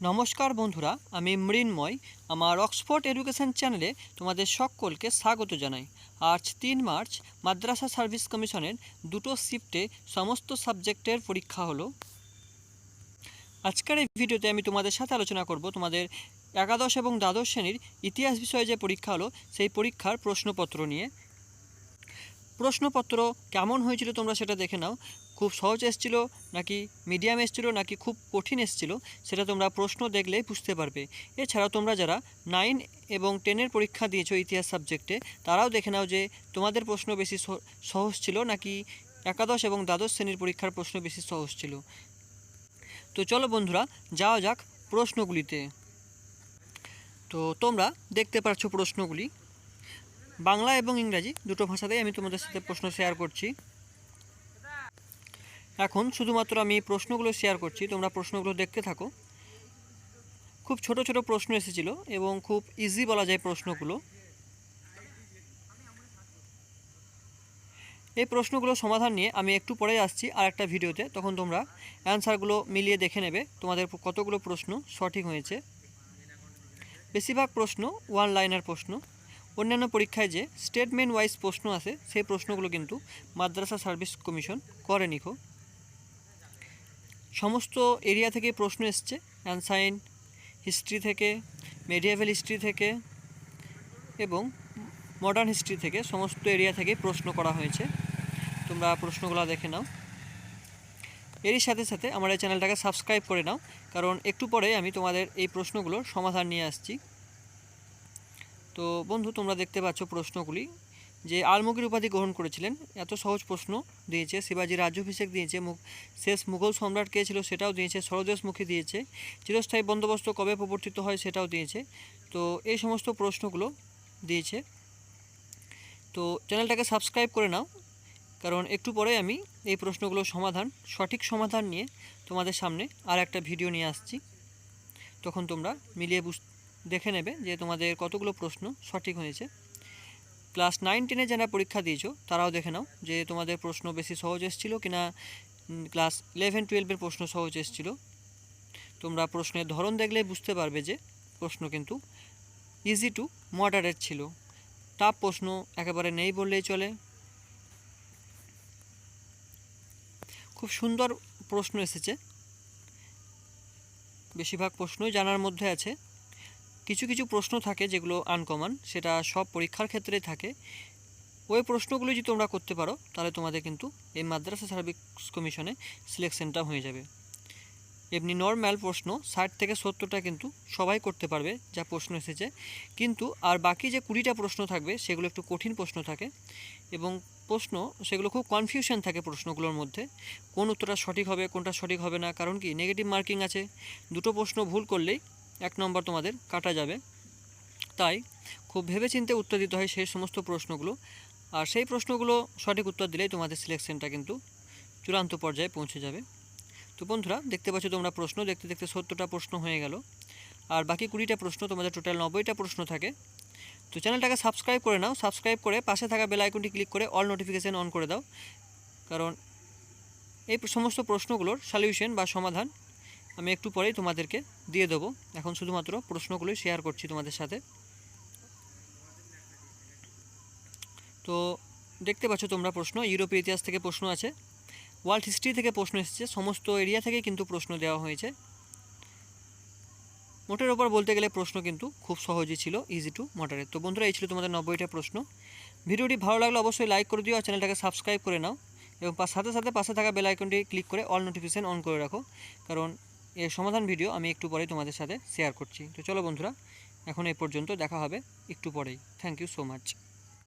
নমস্কার বন্ধুরা, আমি মৃন্ময়। আমার অক্সফোর্ড এডুকেশন চ্যানেলে তোমাদের সকলকে স্বাগত জানাই। আজ তিন মার্চ, মাদ্রাসা সার্ভিস কমিশনের দুটো শিফটে সমস্ত সাবজেক্টের পরীক্ষা হলো। আজকের এই ভিডিওতে আমি তোমাদের সাথে আলোচনা করব তোমাদের একাদশ এবং দ্বাদশ শ্রেণির ইতিহাস বিষয়ে যে পরীক্ষা হলো, সেই পরীক্ষার প্রশ্নপত্র নিয়ে। প্রশ্নপত্র কেমন হয়েছিল তোমরা সেটা দেখে নাও। খুব সহজ এসেছিল, নাকি মিডিয়াম এসেছিল, নাকি খুব কঠিন এসেছিল, সেটা তোমরা প্রশ্ন দেখলেই বুঝতে পারবে। এছাড়াও তোমরা যারা নাইন এবং টেনের পরীক্ষা দিয়েছ ইতিহাস সাবজেক্টে তারাও দেখে নাও যে তোমাদের প্রশ্ন বেশি সহজ ছিল, নাকি একাদশ এবং দ্বাদশ শ্রেণির পরীক্ষার প্রশ্ন বেশি সহজ ছিল। তো চলো বন্ধুরা, যাওয়া যাক প্রশ্নগুলিতে। তো তোমরা দেখতে পাচ্ছ প্রশ্নগুলি। বাংলা এবং ইংরাজি দুটো ভাষাতেই আমি তোমাদের সাথে প্রশ্ন শেয়ার করছি। এখন শুধুমাত্র আমি প্রশ্নগুলো শেয়ার করছি, তোমরা প্রশ্নগুলো দেখতে থাকো। খুব ছোট ছোট প্রশ্ন এসেছিল এবং খুব ইজি বলা যায় প্রশ্নগুলো। এই প্রশ্নগুলো সমাধান নিয়ে আমি একটু পরে আসছি আর একটা ভিডিওতে, তখন তোমরা অ্যান্সারগুলো মিলিয়ে দেখে নেবে, তোমাদের কতগুলো প্রশ্ন সঠিক হয়েছে। বেশিরভাগ প্রশ্ন ওয়ান লাইনার প্রশ্ন। অন্যান্য পরীক্ষায় যে স্টেটমেন্ট ওয়াইজ প্রশ্ন আসে সেই প্রশ্নগুলো কিন্তু মাদ্রাসা সার্ভিস কমিশন করেনি খো সমস্ত এরিয়া থেকে প্রশ্ন এসছে, অ্যানসাইন হিস্ট্রি থেকে, মেডিয়াভেল হিস্ট্রি থেকে এবং মডার্ন হিস্ট্রি থেকে সমস্ত এরিয়া থেকে প্রশ্ন করা হয়েছে। তোমরা প্রশ্নগুলো দেখে নাও। এরই সাথে সাথে আমার এই চ্যানেলটাকে সাবস্ক্রাইব করে নাও, কারণ একটু পরে আমি তোমাদের এই প্রশ্নগুলোর সমাধান নিয়ে আসছি। তো বন্ধু, তোমরা দেখতে পাচ্ছ প্রশ্নগুলি। যে আলমগীর উপাধি গ্রহণ করেছিলেন, এত সহজ প্রশ্ন দিয়েছে। শিবাজি রাজ্যাভিষেক দিয়েছে শেষ মুঘল সম্রাট কে ছিল সেটাও দিয়েছে সরদেশমুখী দিয়েছে। চিরস্থায়ী বন্দোবস্ত কবে প্রবর্তিত হয় সেটাও দিয়েছে। তো এই সমস্ত প্রশ্নগুলো দিয়েছে। তো চ্যানেলটাকে সাবস্ক্রাইব করে নাও, কারণ একটু পরে আমি এই প্রশ্নগুলোর সমাধান, সঠিক সমাধান নিয়ে তোমাদের সামনে আর একটা ভিডিও নিয়ে আসছি। তখন তোমরা মিলিয়ে বুঝ, দেখে নেবে যে তোমাদের কতগুলো প্রশ্ন সঠিক হয়েছে। ক্লাস নাইন টেনে যারা পরীক্ষা দিয়েছ, তারাও দেখে নাও যে তোমাদের প্রশ্ন বেশি সহজ এসেছিল কিনা ক্লাস ইলেভেন টুয়েলভের প্রশ্ন সহজ এসেছিল। তোমরা প্রশ্নের ধরন দেখলেই বুঝতে পারবে যে প্রশ্ন কিন্তু ইজি টু মডারেট ছিল। টাফ প্রশ্ন একেবারে নেই বললেই চলে। খুব সুন্দর প্রশ্ন এসেছে। বেশিরভাগ প্রশ্নই জানার মধ্যে আছে। কিছু কিছু প্রশ্ন থাকে যেগুলো আনকমন সেটা সব পরীক্ষার ক্ষেত্রেই থাকে। ওই প্রশ্নগুলো যদি তোমরা করতে পারো, তাহলে তোমাদের কিন্তু এই মাদ্রাসা সার্ভিস কমিশনে সিলেকশনটা হয়ে যাবে। এমনি নর্ম্যাল প্রশ্ন, ষাট থেকে সত্তরটা কিন্তু সবাই করতে পারবে, যা প্রশ্ন এসেছে। কিন্তু আর বাকি যে কুড়িটা প্রশ্ন থাকবে, সেগুলো একটু কঠিন প্রশ্ন থাকে এবং প্রশ্ন, সেগুলো খুব কনফিউশন থাকে প্রশ্নগুলোর মধ্যে। কোন উত্তরটা সঠিক হবে, কোনটা সঠিক হবে না, কারণ কি নেগেটিভ মার্কিং আছে। দুটো প্রশ্ন ভুল করলেই এক নম্বর তোমাদের, কাটা যাবে। তাই খুব ভেবেচিন্তে উত্তর দিতে হয় সেই সমস্ত প্রশ্নগুলো। আর সেই প্রশ্নগুলো সঠিক উত্তর দিলেই তোমাদের সিলেকশনটা কিন্তু চূড়ান্ত পর্যায়ে পৌঁছে যাবে। তো বন্ধুরা, দেখতে পাচ্ছ তোমরা প্রশ্ন, দেখতে দেখতে সত্তরটা প্রশ্ন হয়ে গেল। আর বাকি কুড়িটা প্রশ্ন, তোমাদের টোটাল নব্বইটা প্রশ্ন থাকে। তো চ্যানেলটাকে সাবস্ক্রাইব করে নাও। সাবস্ক্রাইব করে পাশে থাকা বেল আইকনটি ক্লিক করে অল নোটিফিকেশান অন করে দাও। কারণ এই সমস্ত প্রশ্নগুলোর সলিউশন বা সমাধান আমি একটু পরেই তোমাদেরকে দিয়ে দেবো। এখন শুধুমাত্র প্রশ্নগুলোই শেয়ার করছি তোমাদের সাথে। তো দেখতে পাচ্ছ তোমরা প্রশ্ন ইউরোপীয় ইতিহাস থেকে প্রশ্ন আছে। ওয়ার্ল্ড হিস্ট্রি থেকে প্রশ্ন এসেছে, সমস্ত এরিয়া থেকে কিন্তু প্রশ্ন দেওয়া হয়েছে। মোটের ওপর বলতে গেলে প্রশ্ন কিন্তু খুব সহজই ছিল ইজি টু মডারেট তো বন্ধুরা, এই ছিল তোমাদের নব্বইটা প্রশ্ন। ভিডিওটি ভালো লাগলে অবশ্যই লাইক করে দিও আর চ্যানেলটাকে সাবস্ক্রাইব করে নাও। এবং সাথে সাথে পাশে থাকা বেল আইকনটি ক্লিক করে অল নোটিফিকেশান অন করে রাখো। কারণ এর সমাধান ভিডিও আমি একটু পরেই তোমাদের সাথে শেয়ার করছি। তো চলো বন্ধুরা, এখন এই পর্যন্ত দেখা হবে একটু পরেই। Thank you so much